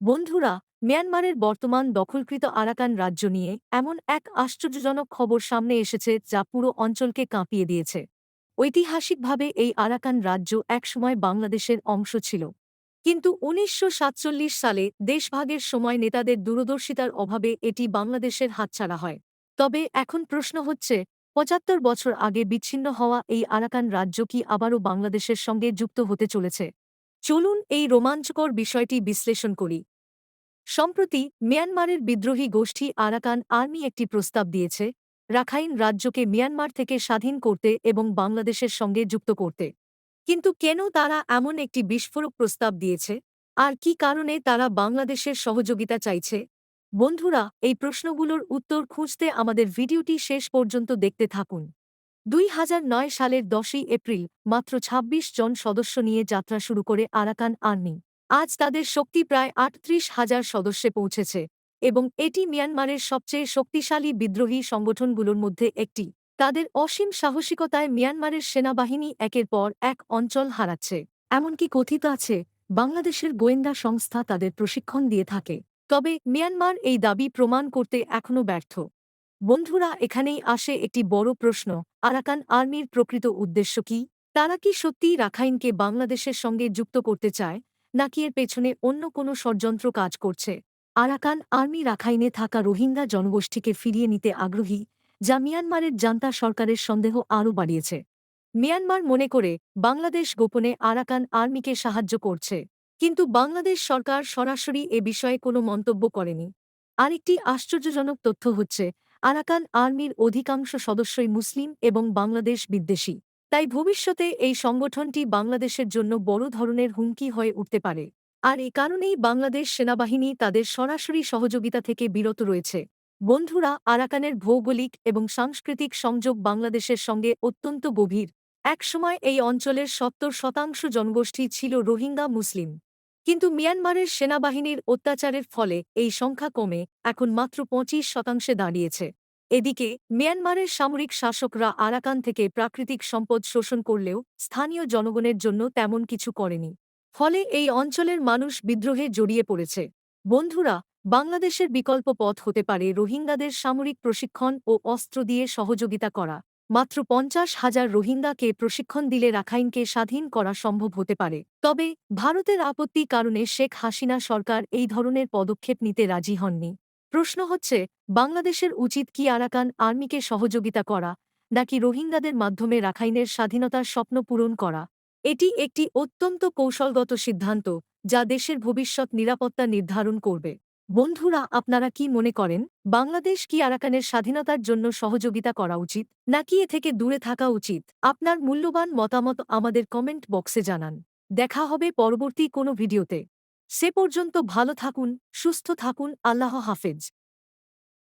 বন্ধুরা, মিয়ানমারের বর্তমান দখলকৃত আরাকান রাজ্য নিয়ে এমন এক আশ্চর্যজনক খবর সামনে এসেছে যা পুরো অঞ্চলকে কাঁপিয়ে দিয়েছে। ঐতিহাসিকভাবে এই আরাকান রাজ্য একসময় বাংলাদেশের অংশ ছিল। কিন্তু উনিশশো সাতচল্লিশ সালে দেশভাগের সময় নেতাদের দূরদর্শিতার অভাবে এটি বাংলাদেশের হাতছাড়া হয়। তবে এখন প্রশ্ন হচ্ছে, পঁচাত্তর বছর আগে বিচ্ছিন্ন হওয়া এই আরাকান রাজ্য কি আবারও বাংলাদেশের সঙ্গে যুক্ত হতে চলেছে? চলুন এই রোমাঞ্চকর বিষয়টি বিশ্লেষণ করি। সম্প্রতি মিয়ানমারের বিদ্রোহী গোষ্ঠী আরাকান আর্মি একটি প্রস্তাব দিয়েছে, রাখাইন রাজ্যকে মিয়ানমার থেকে স্বাধীন করতে এবং বাংলাদেশের সঙ্গে যুক্ত করতে। কিন্তু কেন তারা এমন একটি বিস্ফোরক প্রস্তাব দিয়েছে? আর কি কারণে তারা বাংলাদেশের সহযোগিতা চাইছে? বন্ধুরা, এই প্রশ্নগুলোর উত্তর খুঁজতে আমাদের ভিডিওটি শেষ পর্যন্ত দেখতে থাকুন। দুই হাজার নয় সালের দশই এপ্রিল মাত্র ২৬ জন সদস্য নিয়ে যাত্রা শুরু করে আরাকান আর্মি। আজ তাদের শক্তি প্রায় আটত্রিশ হাজার সদস্যে পৌঁছেছে এবং এটি মিয়ানমারের সবচেয়ে শক্তিশালী বিদ্রোহী সংগঠনগুলোর মধ্যে একটি। তাদের অসীম সাহসিকতায় মিয়ানমারের সেনাবাহিনী একের পর এক অঞ্চল হারাচ্ছে। এমনকি কথিত আছে, বাংলাদেশের গোয়েন্দা সংস্থা তাদের প্রশিক্ষণ দিয়ে থাকে। তবে মিয়ানমার এই দাবি প্রমাণ করতে এখনও ব্যর্থ। বন্ধুরা, এখানেই আসে একটি বড় প্রশ্ন। আরাকান আর্মির প্রকৃত উদ্দেশ্য কি? তারা কি সত্যিই রাখাইনকে বাংলাদেশের সঙ্গে যুক্ত করতে চায়, নাকি এর পেছনে অন্য কোনো ষড়যন্ত্র কাজ করছে? আরাকান আর্মি রাখাইনে থাকা রোহিঙ্গা জনগোষ্ঠীকে ফিরিয়ে নিতে আগ্রহী, যা মিয়ানমারের জান্তা সরকারের সন্দেহ আরও বাড়িয়েছে। মিয়ানমার মনে করে, বাংলাদেশ গোপনে আরাকান আর্মিকে সাহায্য করছে, কিন্তু বাংলাদেশ সরকার সরাসরি এ বিষয়ে কোনো মন্তব্য করেনি। আরেকটি আশ্চর্যজনক তথ্য হচ্ছে আরাকান আর্মির অধিকাংশ সদস্যই মুসলিম এবং বাংলাদেশ বিদ্বেষী। তাই ভবিষ্যতে এই সংগঠনটি বাংলাদেশের জন্য বড় ধরনের হুমকি হয়ে উঠতে পারে। আর এ কারণেই বাংলাদেশ সেনাবাহিনী তাদের সরাসরি সহযোগিতা থেকে বিরত রয়েছে। বন্ধুরা, আরাকানের ভৌগোলিক এবং সাংস্কৃতিক সংযোগ বাংলাদেশের সঙ্গে অত্যন্ত গভীর। একসময় এই অঞ্চলের সত্তর শতাংশ জনগোষ্ঠী ছিল রোহিঙ্গা মুসলিম। কিন্তু মিয়ানমারের সেনাবাহিনীর অত্যাচারের ফলে এই সংখ্যা কমে এখন মাত্র পঁচিশ শতাংশে দাঁড়িয়েছে। এদিকে, মিয়ানমারের সামরিক শাসকরা আরাকান থেকে প্রাকৃতিক সম্পদ শোষণ করলেও স্থানীয় জনগণের জন্য তেমন কিছু করেনি। ফলে এই অঞ্চলের মানুষ বিদ্রোহে জড়িয়ে পড়েছে। বন্ধুরা, বাংলাদেশের বিকল্প পথ হতে পারে রোহিঙ্গাদের সামরিক প্রশিক্ষণ ও অস্ত্র দিয়ে সহযোগিতা করা। মাত্র পঞ্চাশ হাজার রোহিঙ্গাকে প্রশিক্ষণ দিলে রাখাইনকে স্বাধীন করা সম্ভব হতে পারে। তবে ভারতের আপত্তি কারণে শেখ হাসিনা সরকার এই ধরনের পদক্ষেপ নিতে রাজি হননি। প্রশ্ন হচ্ছে, বাংলাদেশের উচিত কি আরাকান আর্মিকে সহযোগিতা করা, নাকি রোহিঙ্গাদের মাধ্যমে রাখাইনের স্বাধীনতার স্বপ্ন পূরণ করা? এটি একটি অত্যন্ত কৌশলগত সিদ্ধান্ত, যা দেশের ভবিষ্যৎ নিরাপত্তা নির্ধারণ করবে। বন্ধুরা, আপনারা কি মনে করেন, বাংলাদেশ কি আরাকানের স্বাধীনতার জন্য সহযোগিতা করা উচিত, নাকি এ থেকে দূরে থাকা উচিত? আপনার মূল্যবান মতামত আমাদের কমেন্ট বক্সে জানান। দেখা হবে পরবর্তী কোনো ভিডিওতে। সে পর্যন্ত ভালো থাকুন, সুস্থ থাকুন, আল্লাহ হাফেজ।